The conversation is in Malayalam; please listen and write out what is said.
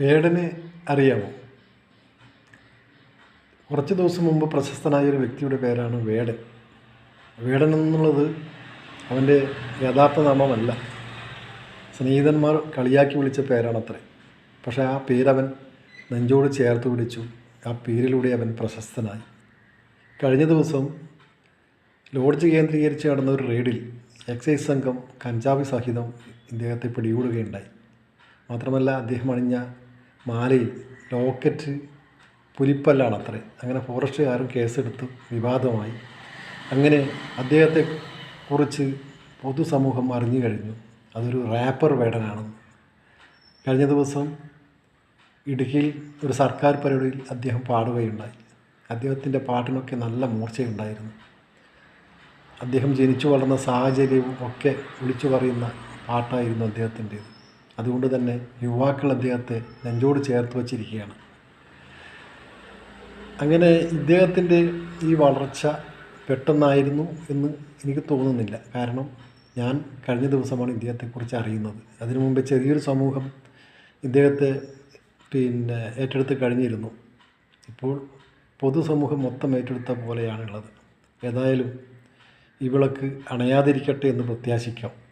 വേടനെ അറിയാമോ? കുറച്ച് ദിവസം മുമ്പ് പ്രശസ്തനായ ഒരു വ്യക്തിയുടെ പേരാണ് വേടൻ. വേടൻ എന്നുള്ളത് അവന്റെ യഥാർത്ഥ നാമമല്ല. സ്നേഹിതന്മാർ കളിയാക്കി വിളിച്ച പേരാണത്രേ. പക്ഷേ ആ പേരവൻ നെഞ്ചോട് ചേർത്ത് പിടിച്ചു. ആ പേരിലൂടെ അവൻ പ്രശസ്തനായി. കഴിഞ്ഞ ദിവസം ലോഡ്ജ് കേന്ദ്രീകരിച്ച് നടന്ന ഒരു റെയ്ഡിൽ എക്സൈസ് സംഘം കഞ്ചാവ് സഹിതം ഇദ്ദേഹത്തെ പിടികൂടുകയുണ്ടായി. മാത്രമല്ല അദ്ദേഹം അണിഞ്ഞ മാലയിൽ ലോക്കറ്റ് പുലിപ്പല്ലാണ് അത്രേ. അങ്ങനെ ഫോറസ്റ്റുകാരും കേസെടുത്ത് വിവാദമായി. അങ്ങനെ അദ്ദേഹത്തെ കുറിച്ച് പൊതുസമൂഹം അറിഞ്ഞു കഴിഞ്ഞു. അതൊരു റാപ്പർ വേടനാണെന്ന്. കഴിഞ്ഞ ദിവസം ഇടുക്കിയിൽ ഒരു സർക്കാർ പരിപാടിയിൽ അദ്ദേഹം പാടുകയുണ്ടായി. അദ്ദേഹത്തിന്റെ പാട്ടിനൊക്കെ നല്ല മൂർച്ചയുണ്ടായിരുന്നു. അദ്ദേഹം ജനിച്ചു വളർന്ന സാഹചര്യവും ഒക്കെ വിളിച്ചു പറയുന്ന പാട്ടായിരുന്നു അദ്ദേഹത്തിന്റേത്. അതുകൊണ്ട് തന്നെ യുവാക്കൾ അദ്ദേഹത്തെ നെഞ്ചോട് ചേർത്ത് വച്ചിരിക്കുകയാണ്. അങ്ങനെ ഇദ്ദേഹത്തിന്റെ ഈ വളർച്ച പെട്ടെന്നായിരുന്നു എന്ന് എനിക്ക് തോന്നുന്നില്ല. കാരണം ഞാൻ കഴിഞ്ഞ ദിവസമാണ് ഇദ്ദേഹത്തെക്കുറിച്ച് അറിയുന്നത്. അതിനു മുമ്പ് ചെറിയൊരു സമൂഹം ഇദ്ദേഹത്തെ പിന്നെ ഏറ്റെടുത്ത് കഴിഞ്ഞിരുന്നു. ഇപ്പോൾ പൊതുസമൂഹം മൊത്തം ഏറ്റെടുത്ത പോലെയാണുള്ളത്. ഏതായാലും ഈ വിളക്ക് അണയാതിരിക്കട്ടെ എന്ന് പ്രത്യാശിക്കാം.